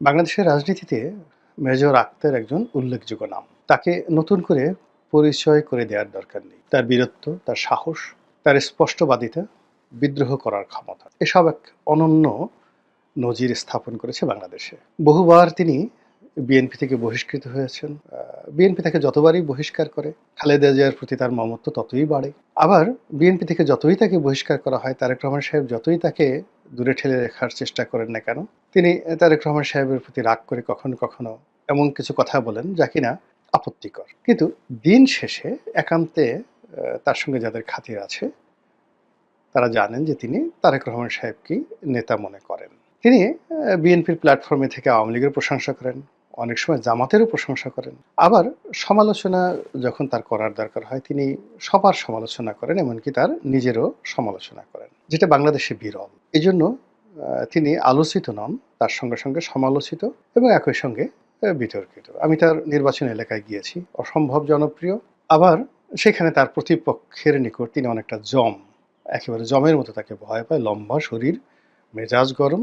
বাংলাদেশের রাজনীতিতে মেজর আক্তার একজন উল্লেখযোগ্য নাম। তাকে নতুন করে পরিচয় করে দেওয়ার দরকার নেই। তার বীরত্ব, তার সাহস, তার স্পষ্টবাদিতা বিদ্রোহ করার ক্ষমতা। এসব এক অনন্য নজির স্থাপন করেছে বাংলাদেশে। বহুবার তিনি বিএনপি থেকে বহিষ্কৃত হয়েছেন। বিএনপি তাকে যতবারই বহিষ্কার করে, খালেদা জিয়ার প্রতি তার মমত্ব ততই বাড়ে। আবার বিএনপি থেকে যতই তাকে বহিষ্কার করা হয়, তারেক রহমান সাহেব যতই তাকে দূরে ঠেলে রাখার চেষ্টা করেন না কেন? তিনি তারেক রহমান সাহেবের প্রতি রাগ করে কখনো কখনো এমন কিছু কথা বলেন যা কিনা আপত্তিকর। কিন্তু দিন শেষে একান্তে তার সঙ্গে যাদের খাতির আছে, তারা জানেন যে তিনি তারেক রহমান সাহেবকেই নেতা মনে করেন। তিনি বিএনপির প্ল্যাটফর্মে থেকে আওয়ামী লীগের প্রশংসা করেন। অনেক সময় জামাতেরও প্রশংসা করেন। আবার সমালোচনা যখন তার করার দরকার হয়, তিনি সবার সমালোচনা করেন, এমনকি তার নিজেরও সমালোচনা করেন, যেটা বাংলাদেশে বিরল। এই জন্য তিনি আলোচিত নন, তার সঙ্গে সঙ্গে সমালোচিত এবং একই সঙ্গে বিতর্কিত। আমি তার নির্বাচন এলাকায় গিয়েছি, অসম্ভব জনপ্রিয়। আবার সেখানে তার প্রতিপক্ষের নিকট তিনি অনেকটা জম, একেবারে জমের মতো তাকে ভয় পায়, লম্বা শরীর, মেজাজ গরম,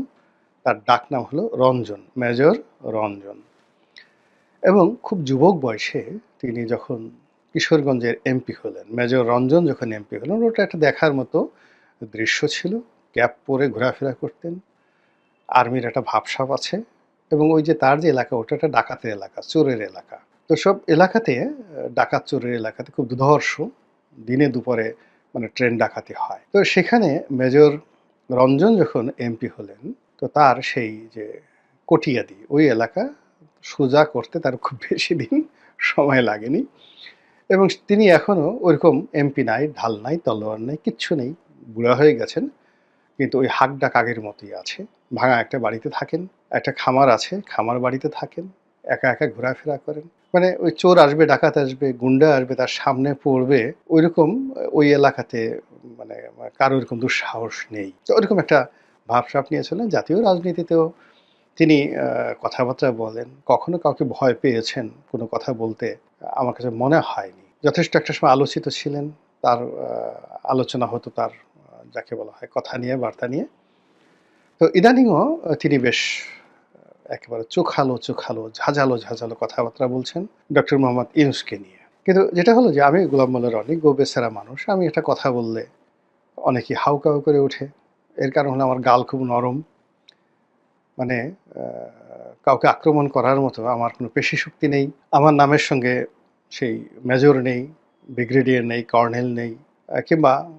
তার ডাক নাম হলো রঞ্জন, মেজর রঞ্জন। এবং খুব যুবক বয়সে তিনি যখন কিশোরগঞ্জের এমপি হলেন, মেজর রঞ্জন যখন এমপি হলেন, ওটা একটা দেখার মতো দৃশ্য ছিল। ক্যাপ পরে ঘোরাফেরা করতেন, আর্মির একটা ভাবসাব আছে এবং ওই যে তার যে এলাকা, ওটা একটা ডাকাতের এলাকা, চোরের এলাকা। তো সব এলাকাতে ডাকাত চোরের এলাকাতে খুব দুধর্ষ দিনে দুপুরে মানে ট্রেন ডাকাতি হয়। তো সেখানে মেজর রঞ্জন যখন এমপি হলেন, তো তার সেই যে কটিয়াদি, ওই এলাকা সোজা করতে তার খুব বেশি দিন সময় লাগেনি। এবং তিনি এখনও ওইরকম এমপি নাই, ঢাল নাই, তলোয়ার নাই, কিচ্ছু নেই, বুড়া হয়ে গেছেন। কিন্তু ওই হাক ডাক আগের মতোই আছে। ভাঙা একটা বাড়িতে থাকেন, একটা খামার আছে, খামার বাড়িতে থাকেন, একা একা ঘোরাফেরা করেন। মানে ওই চোর আসবে, ডাকাত আসবে, গুন্ডা আসবে, তার সামনে পড়বে, ওইরকম ওই এলাকাতে মানে কারও এরকম দুঃসাহস নেই। তো ওইরকম একটা ভাবসাপ নিয়েছিলেন জাতীয় রাজনীতিতেও। তিনি কথাবার্তা বলেন। কখনো কাউকে ভয় পেয়েছেন কোনো কথা বলতে? আমার কাছে মনে হয়নি। যথেষ্ট একটা সময় আলোচিত ছিলেন। তার আলোচনা হতো তার যাকে বলা হয় কথা নিয়ে, বার্তা নিয়ে। তো ইদানিংও তিনি বেশ একেবারে চোখালো চোখালো, ঝাঁঝালো ঝাঁঝালো কথাবার্তা বলছেন ডক্টর মোহাম্মদ ইউনুসকে নিয়ে। কিন্তু যেটা হলো যে, আমি গোলাম মোল্লার অনেক গোবেসারা মানুষ, আমি একটা কথা বললে অনেকেই হাউকাউ করে ওঠে। এর কারণ হলো আমার গাল খুব নরম। মানে কাউকে আক্রমণ করার মতো আমার কোনো পেশি শক্তি নেই। আমার নামের সঙ্গে সেই মেজর নেই, ব্রিগেডিয়ার নেই, কর্নেল নেই কিংবা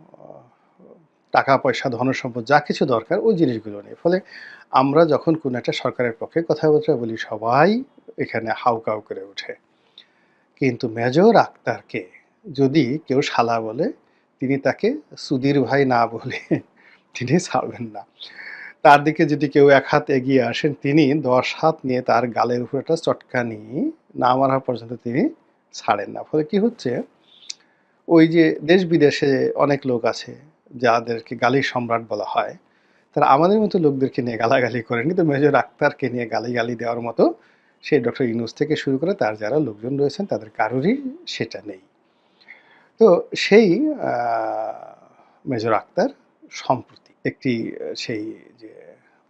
টাকা, পয়সা, ধন সম্পদ যা কিছু দরকার ওই জিনিসগুলো নেই। ফলে আমরা যখন কোনো একটা সরকারের পক্ষে কথাবার্তা বলি, সবাই এখানে হাউকাউ করে ওঠে। কিন্তু মেজর আক্তারকে যদি কেউ শালা বলে, তিনি তাকে সুধীর ভাই না বলে তিনি ছাড়বেন না। তার দিকে যদি কেউ এক হাত এগিয়ে আসেন, তিনি দশ হাত নিয়ে তার গালের উপর একটা চটকানি না মারা পর্যন্ত তিনি ছাড়েন না। ফলে কি হচ্ছে? ওই যে দেশ বিদেশে অনেক লোক আছে যাদেরকে গালি সম্রাট বলা হয়। তারা আমাদের মতো লোকদেরকে নিয়ে গালাগালি করেন। কিন্তু মেজর আক্তারকে নিয়ে গালিগালি দেওয়ার মতো সেই ডক্টর ইউনুস থেকে শুরু করে তার যারা লোকজন রয়েছেন, তাদের কারোরই সেটা নেই। তো সেই মেজর আক্তার সম্প্রতি একটি সেই যে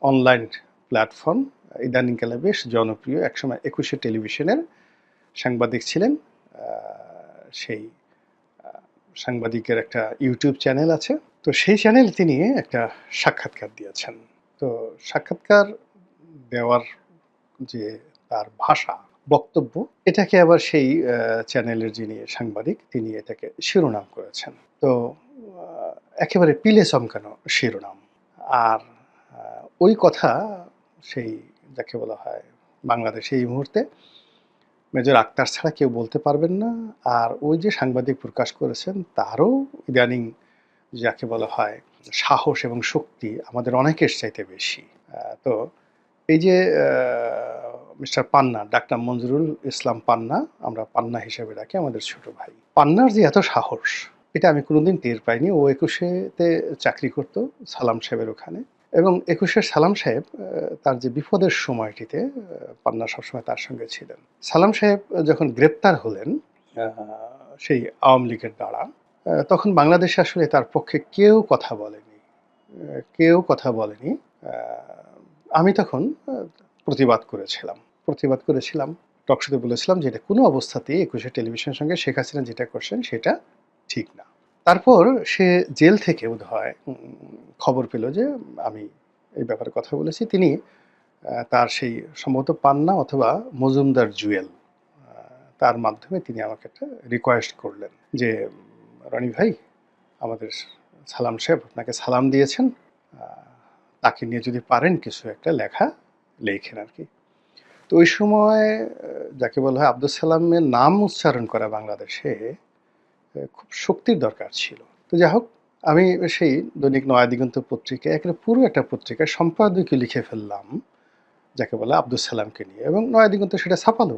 অনলাইন প্ল্যাটফর্ম ইদানিংকালে বেশ জনপ্রিয়। একসময় একুশে টেলিভিশনের সাংবাদিক ছিলেন সেই সাংবাদিকের একটা ইউটিউব চ্যানেল আছে। তো সেই চ্যানেলে তিনি একটা সাক্ষাৎকার দিয়েছেন। তো সাক্ষাৎকার দেওয়ার যে তার ভাষা, বক্তব্য, এটাকে আবার সেই চ্যানেলের যিনি সাংবাদিক, তিনি এটাকে শিরোনাম করেছেন। তো একেবারে পিলে চমকানো শিরোনাম। আর ওই কথা সেই, যাকে বলা হয় বাংলাদেশে এই মুহূর্তে মেজর আক্তার ছাড়া কেউ বলতে পারবেন না। আর ওই যে সাংবাদিক প্রকাশ করেছেন, তারও ইদানিং যাকে বলা হয় সাহস এবং শক্তি আমাদের অনেকের চাইতে বেশি। তো এই যে মিস্টার পান্না, ডাক্তার মঞ্জুরুল ইসলাম পান্না, আমরা পান্না হিসেবে ডাকি আমাদের ছোট ভাই। পান্নার যে এত সাহস এটা আমি কোনোদিন টের পাইনি। ও একুশেতে চাকরি করতো, সালাম সাহেবের ওখানে। এবং একুশের সালাম সাহেব তার যে বিপদের সময়টিতে পান্না সবসময় তার সঙ্গে ছিলেন। সালাম সাহেব যখন গ্রেপ্তার হলেন সেই আওয়ামী লীগের দ্বারা তখন বাংলাদেশে আসলে তার পক্ষে কেউ কথা বলেনি। কেউ কথা বলেনি। আমি তখন প্রতিবাদ করেছিলাম। প্রতিবাদ করেছিলাম, টকশোতে বলেছিলাম যে এটা কোনো অবস্থাতেই একুশে টেলিভিশনের সঙ্গে শেখ হাসিনা যেটা করছেন, সেটা ঠিক না। তারপর সে জেল থেকে বোধ হয় খবর পেল যে আমি এই ব্যাপারে কথা বলেছি। তিনি তার সেই সম্ভবত পান্না অথবা মজুমদার জুয়েল তার মাধ্যমে তিনি আমাকে একটা রিকোয়েস্ট করলেন যে, রনি ভাই, আমাদের সালাম সাহেব আপনাকে সালাম দিয়েছেন তাকে নিয়ে যদি পারেন কিছু একটা লেখা, লেখেন আর কি তো ওই সময় যাকে বলা হয় আব্দুল সালামের নাম উচ্চারণ করা বাংলাদেশে খুব শক্তির দরকার ছিল। তো যাই হোক আমি সেই দৈনিক নয়া দিগন্ত পত্রিকায় একেবারে পুরো একটা পত্রিকায় সম্পাদকীয় লিখে ফেললাম যাকে বলে আব্দুল সালামকে নিয়ে। এবং নয়া দিগন্ত সেটা ছাপালো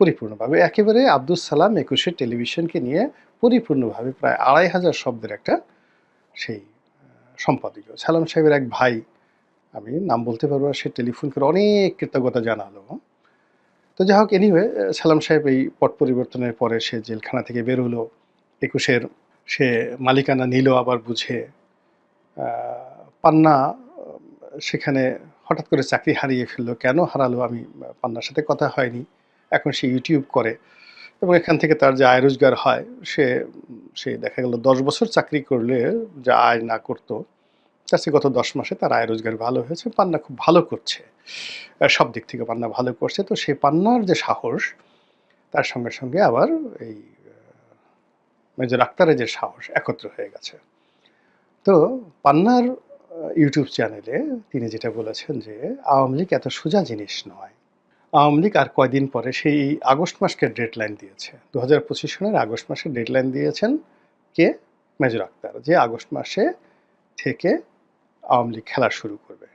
পরিপূর্ণভাবে। একেবারে আব্দুল সালাম একুশে টেলিভিশনকে নিয়ে পরিপূর্ণভাবে প্রায় আড়াই হাজার শব্দের একটা সেই সম্পাদকীয়। সালাম সাহেবের এক ভাই আমি নাম বলতে পারব না, সে টেলিফোন করে অনেক কৃতজ্ঞতা জানালো। তো যাই হোক এনিওয়ে সালাম সাহেব এই পট পরিবর্তনের পরে সে জেলখানা থেকে বেরোলো একুশের সে মালিকানা নিল, আবার বুঝে পান্না, সেখানে হঠাৎ করে চাকরি হারিয়ে ফেলল। কেন হারালো? আমি, পান্নার সাথে কথা হয়নি। এখন সে ইউটিউব করে এবং এখান থেকে তার যে আয় রোজগার হয়, সে সে দেখা গেল দশ বছর চাকরি করলে যা আয় না করতো, তার চেয়ে গত দশ মাসে তার আয় রোজগার ভালো হয়েছে। পান্না খুব ভালো করছে। সব দিক থেকে পান্না ভালো করছে। তো সেই পান্নার যে সাহস, তার সঙ্গে সঙ্গে আবার এই মেজর আক্তারের যে সাহস একত্র হয়ে গেছে। তো পান্নার ইউটিউব চ্যানেলে তিনি যেটা বলেছেন যে, আওয়ামী লীগ এত সোজা জিনিস নয়। আওয়ামী লীগ আর কয়দিন পরে সেই আগস্ট মাসকে ডেডলাইন দিয়েছে। দু হাজার পঁচিশ সনের আগস্ট মাসে ডেডলাইন দিয়েছেন কে? মেজর আক্তার, যে আগস্ট মাসে থেকে আওয়ামী লীগ খেলা শুরু করবে।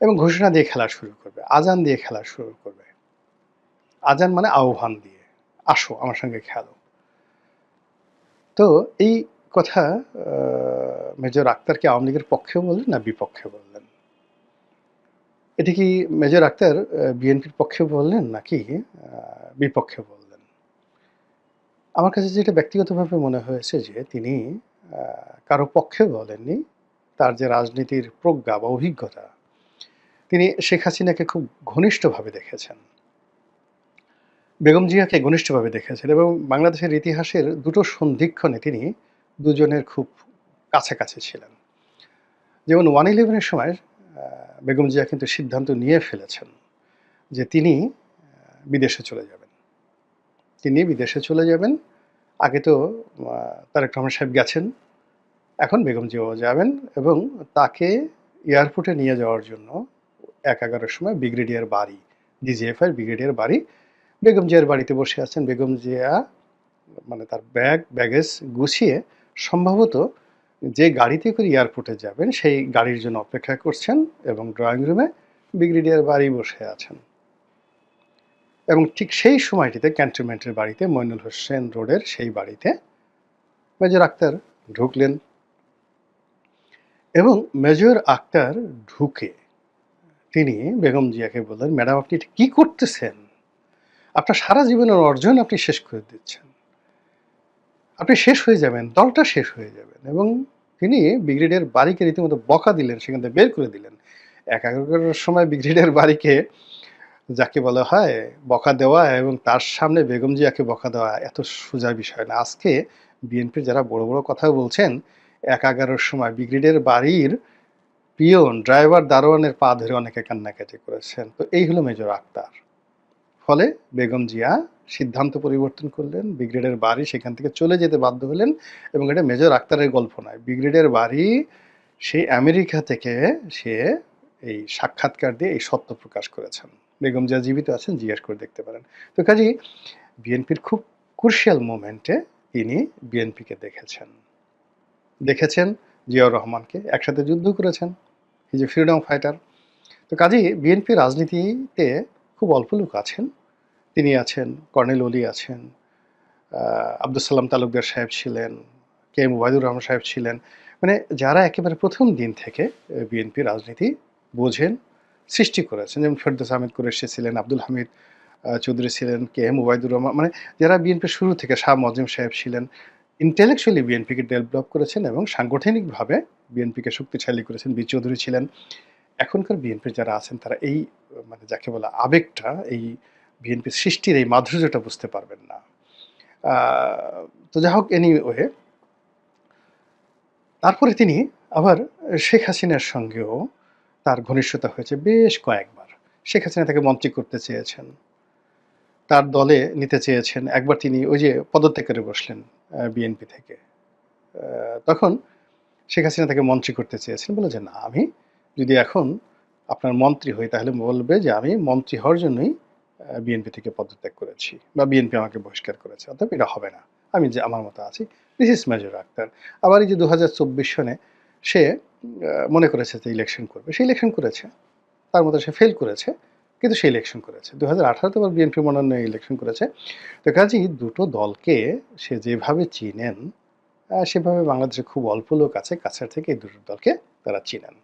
এবং ঘোষণা দিয়ে খেলা শুরু করবে, আজান দিয়ে খেলা শুরু করবে। আজান মানে আহ্বান দিয়ে। আসো, আমার সঙ্গে খেলো। তো এই কথা মেজর আক্তারকে আওয়ামী লীগের পক্ষে বললেন না বিপক্ষে বললেন। এটি কি মেজর আক্তার বিএনপির পক্ষে বললেন নাকি বিপক্ষে বললেন? আমার কাছে যেটা ব্যক্তিগতভাবে মনে হয়েছে যে তিনি কারও পক্ষে বলেননি, তার যে রাজনীতির প্রজ্ঞা বা অভিজ্ঞতা, তিনি শেখ হাসিনাকে খুব ঘনিষ্ঠভাবে দেখেছেন। বেগম জিয়াকে ঘনিষ্ঠভাবে দেখেছেন এবং বাংলাদেশের ইতিহাসের দুটো সন্ধিক্ষণে তিনি দুজনের খুব কাছাকাছি ছিলেন। যেমন ওয়ান ইলেভেনের সময় বেগম জিয়া কিন্তু সিদ্ধান্ত নিয়ে ফেলেছেন যে তিনি বিদেশে চলে যাবেন। তিনি বিদেশে চলে যাবেন। আগে তো তারেক রহমান সাহেব গেছেন। এখন বেগম জিয়াও যাবেন এবং তাকে এয়ারপোর্টে নিয়ে যাওয়ার জন্য এক এগারোর সময় ব্রিগেডিয়ার বাড়ি ডিজিএফআই ব্রিগেডিয়ার বাড়ি বেগম জিয়ার বাড়িতে বসে আছেন বেগম জিয়া। মানে তার ব্যাগ, ব্যাগেজ গুছিয়ে সম্ভবত যে গাড়িতে করে এয়ারপোর্টে যাবেন, সেই গাড়ির জন্য অপেক্ষা করছেন এবং ড্রয়িং রুমে ব্রিগেডিয়ার বাড়ি বসে আছেন। এবং ঠিক সেই সময়টিতে ক্যান্টনমেন্টের বাড়িতে মইনুল হোসেন রোডের সেই বাড়িতে মেজর আক্তার ঢুকলেন। এবং মেজর আক্তার ঢুকে তিনি বেগম জিয়াকে বললেন, ম্যাডাম, আপনি কি করতেছেন? আপনার সারা জীবনের অর্জন আপনি শেষ করে দিচ্ছেন। আপনি শেষ হয়ে যাবেন, দলটা শেষ হয়ে যাবেন এবং তিনি ব্রিগেডিয়ার বাড়িকে রীতিমতো বকা দিলেন, সেখান থেকে বের করে দিলেন। এক এগারোটার সময় ব্রিগেডিয়ার বাড়িকে যাকে বলা হয় বকা দেওয়া এবং তার সামনে বেগম জিয়াকে বকা দেওয়া এত সোজা বিষয় না। আজকে বিএনপির যারা বড় বড় কথা বলছেন এক এগারোর সময় ব্রিগেডিয়ার বাড়ির পিয়ন, ড্রাইভার দারোয়ানের পা ধরে অনেকে কান্নাকাটি করেছেন। তো এই হলো মেজর আক্তার। ফলে বেগম জিয়া সিদ্ধান্ত পরিবর্তন করলেন। ব্রিগেডের বাড়ি সেখান থেকে চলে যেতে বাধ্য হলেন এবং এটা মেজর আক্তারের গল্প নয়। ব্রিগেডের বাড়ি সেই আমেরিকা থেকে সে এই সাক্ষাৎকার দিয়ে এই সত্য প্রকাশ করেছেন। বেগম জিয়া জীবিত আছেন, জিজ্ঞেস করে দেখতে পারেন। তো কাজেই বিএনপির খুব ক্রুশিয়াল মোমেন্টে তিনি বিএনপিকে দেখেছেন। দেখেছেন জিয়াউর রহমানকে, একসাথে যুদ্ধ করেছেন। যে ফ্রিডম ফাইটার তো কাজেই বিএনপি রাজনীতিতে খুব অল্প লোক আছেন। তিনি আছেন, কর্নেল অলি আছেন আব্দুল সালাম তালুকদার সাহেব ছিলেন, কে এম ওবায়দুর রহমান সাহেব ছিলেন। মানে যারা একেবারে প্রথম দিন থেকে বিএনপি রাজনীতি বোঝেন, সৃষ্টি করেছেন। যেমন ফেরদৌস আহমেদ কুরেশি ছিলেন, আব্দুল হামিদ চৌধুরী ছিলেন, কে এম ওবায়দুর রহমান মানে যারা বিএনপির শুরু থেকে শাহ মজিম সাহেব ছিলেন ইন্টেলেকচুয়ালি বিএনপিকে ডেভেলপ করেছেন এবং সাংগঠনিকভাবে বিএনপিকে শক্তিশালী করেছেন। বি চৌধুরী ছিলেন। এখনকার বিএনপির যারা আছেন, তারা এই মানে যাকে বলা আবেগটা, এই বিএনপির সৃষ্টির এই মাধুর্যটা বুঝতে পারবেন না। তো যা হোক এনিওয়ে তারপরে তিনি আবার শেখ হাসিনার সঙ্গেও তার ঘনিষ্ঠতা হয়েছে বেশ কয়েকবার। শেখ হাসিনা তাকে মন্ত্রী করতে চেয়েছেন, তার দলে নিতে চেয়েছেন। একবার তিনি ওই যে পদত্যাগ করে বসলেন বিএনপি থেকে। তখন শেখ হাসিনা তাকে মন্ত্রী করতে চেয়েছেন। বলে যে, না, আমি যদি এখন আপনার মন্ত্রী হই তাহলে বলবে যে আমি মন্ত্রী হওয়ার জন্যই বিএনপি থেকে পদত্যাগ করেছি বা বিএনপি আমাকে বহিষ্কার করেছে। অর্থাৎ এটা হবে না। আমি যে আমার মতো আছি। দিস ইজ মেজর আক্তার আবার এই যে দু হাজার চব্বিশ সনে সে মনে করেছে যে ইলেকশন করবে। সে ইলেকশন করেছে। তার মতো সে ফেল করেছে, কিন্তু সে ইলেকশন করেছে। দু হাজার আঠারোতে আবার বিএনপি মনোনয়নে ইলেকশন করেছে। তো কাজেই দুটো দলকে সে যেভাবে চিনেন সেভাবে বাংলাদেশে খুব অল্প লোক আছে, কাছের থেকে এই দুটো দলকে তারা চিনেন।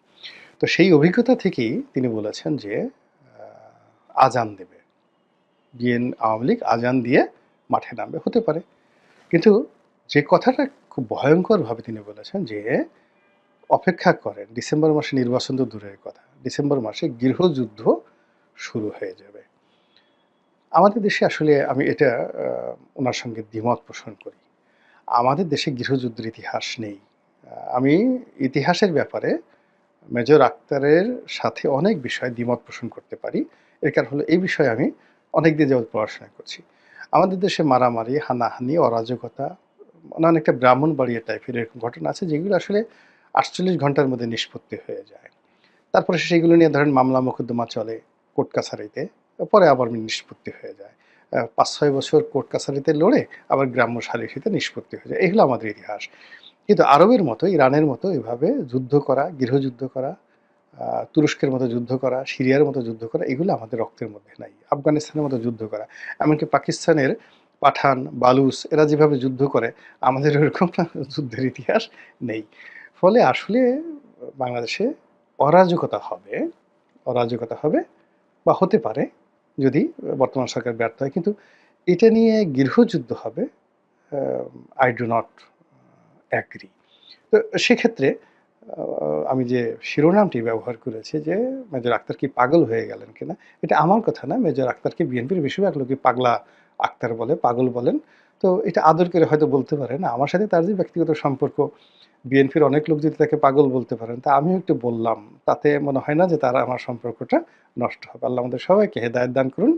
তো সেই অভিজ্ঞতা থেকেই তিনি বলেছেন যে আজান দেবে। বিএন আওয়ামী লীগ আজান দিয়ে মাঠে নামবে, হতে পারে। কিন্তু যে কথাটা খুব ভয়ঙ্করভাবে তিনি বলেছেন যে, অপেক্ষা করেন, ডিসেম্বর মাসে নির্বাচন তো দূরের কথা, ডিসেম্বর মাসে গৃহযুদ্ধ শুরু হয়ে যাবে। আমাদের দেশে আসলে আমি এটা ওনার সঙ্গে দ্বিমত পোষণ করি। আমাদের দেশে গৃহযুদ্ধের ইতিহাস নেই। আমি ইতিহাসের ব্যাপারে মেজর আক্তারের সাথে অনেক বিষয়ে দ্বিমত পোষণ করতে পারি। এর কারণ হলো এই বিষয়ে আমি অনেক দিন যাবৎ পড়াশোনা করছি। আমাদের দেশে মারামারি, হানাহানি, অরাজকতা অনেক একটা ব্রাহ্মণ বাড়িয়ে টাইপের এরকম ঘটনা আছে যেগুলো আসলে আটচল্লিশ ঘণ্টার মধ্যে নিষ্পত্তি হয়ে যায়। তারপরে সেইগুলো নিয়ে ধরেন মামলা মোকদ্দমা চলে কোর্ট কাছারিতে, পরে আবার নিষ্পত্তি হয়ে যায়। পাঁচ ছয় বছর কোর্ট কাছারিতে লড়ে আবার গ্রাম্য সালিসিতে নিষ্পত্তি হয়ে যায়। এগুলো আমাদের ইতিহাস। কিন্তু আরবের মতো, ইরানের মতো এভাবে যুদ্ধ করা, গৃহযুদ্ধ করা তুরস্কের মতো যুদ্ধ করা, সিরিয়ার মতো যুদ্ধ করা, এগুলো আমাদের রক্তের মধ্যে নাই। আফগানিস্তানের মতো যুদ্ধ করা। এমনকি পাকিস্তানের পাঠান বালুস এরা যেভাবে যুদ্ধ করে, আমাদের ওরকম যুদ্ধের ইতিহাস নেই। ফলে আসলে বাংলাদেশে অরাজকতা হবে অরাজকতা হবে বা হতে পারে যদি বর্তমান সরকার ব্যর্থ হয়। কিন্তু এটা নিয়ে গৃহযুদ্ধ হবে আই ডু নট অ্যাগ্রি তো সেক্ষেত্রে আমি যে শিরোনামটি ব্যবহার করেছি যে মেজর আক্তার কি পাগল হয়ে গেলেন কিনা, এটা আমার কথা না। মেজর আক্তারকে বিএনপির বেশিরভাগ লোকই পাগলা আক্তার বলে, পাগল বলেন। তো এটা আদর করে হয়তো বলতে পারে না আমার সাথে তার যে ব্যক্তিগত সম্পর্ক, বিএনপির অনেক লোক যদি তাকে পাগল বলতে পারেন, তা আমিও একটু বললাম। তাতে মনে হয় না যে তারা আমার সম্পর্কটা নষ্ট হবে। আল্লাহ আমাদের সবাইকে হেদায়ত দান করুন।